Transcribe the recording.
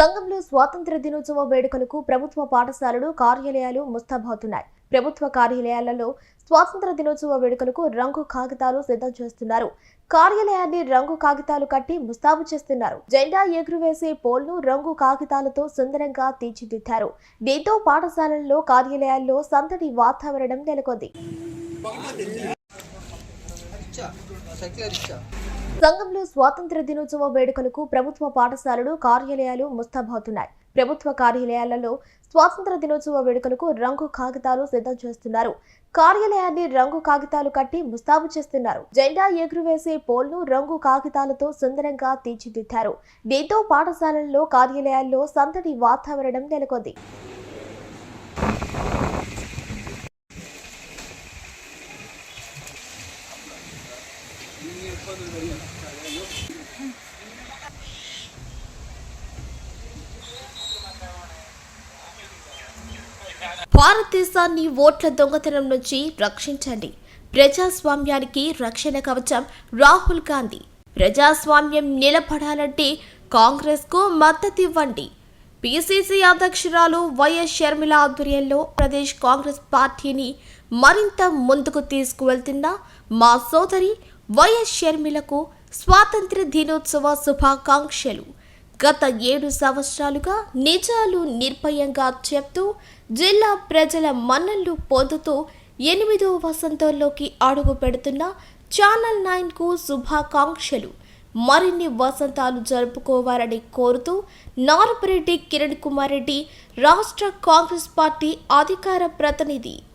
సంఘంలో స్వాతంత్ర దినోత్సవ వేడుకలకు ప్రభుత్వ పాఠశాలలు కార్యాలయాలు ముస్తాబవుతున్నాయి. ప్రభుత్వ కార్యాలయాలలో స్వాతంత్ర దినోత్సవ వేడుకలకు రంగు కాగితాలు సిద్ధం చేస్తున్నారు. కార్యాలయాన్ని రంగు కాగితాలు కట్టి ముస్తాబు చేస్తున్నారు. జెండా ఎగురువేసే పోల్ను రంగు కాగితాలతో సుందరంగా తీర్చిదిద్దారు. దీంతో పాఠశాలల్లో కార్యాలయాల్లో సందడి వాతావరణం నెలకొంది. సంఘంలో స్వాతంత్ర దినోత్సవ వేడుకలకు ప్రభుత్వ పాఠశాలలు కార్యాలయాలు ముస్తాబవుతున్నాయి. ప్రభుత్వ కార్యాలయాలలో స్వాతంత్ర దినోత్సవ వేడుకలకు రంగు కాగితాలు సిద్ధం చేస్తున్నారు. కార్యాలయాన్ని రంగు కాగితాలు కట్టి ముస్తాబు చేస్తున్నారు. జెండా ఎగురువేసే పోల్ను రంగు కాగితాలతో సుందరంగా తీర్చిదిద్దారు. దీంతో పాఠశాలల్లో కార్యాలయాల్లో సందడి వాతావరణం నెలకొంది. భారతదేశాన్ని ఓట్ల దొంగతనం నుంచి రక్షించండి. ప్రజాస్వామ్యానికి రక్షణ కవచం రాహుల్ గాంధీ. ప్రజాస్వామ్యం నిలబడాలంటే కాంగ్రెస్కు మద్దతు ఇవ్వండి. పిసిసి అధ్యక్షురాలు వైఎస్ షర్మిల ఆధ్వర్యంలో ప్రదేశ్ కాంగ్రెస్ పార్టీని మరింత ముందుకు తీసుకువెళ్తున్న మా సోదరి వైఎస్ షర్మిలకు స్వాతంత్ర దినోత్సవ శుభాకాంక్షలు. గత ఏడు సంవత్సరాలుగా నిజాలు నిర్భయంగా చెప్తూ జిల్లా ప్రజల మన్నళ్ళు పొందుతూ ఎనిమిదో వసంతంలోకి అడుగు పెడుతున్న ఛానల్ నైన్కు శుభాకాంక్షలు. మరిన్ని వసంతాలు జరుపుకోవాలని కోరుతూ నారపరెడ్డి కిరణ్ కుమార్ రెడ్డి రాష్ట్ర కాంగ్రెస్ పార్టీ అధికార ప్రతినిధి.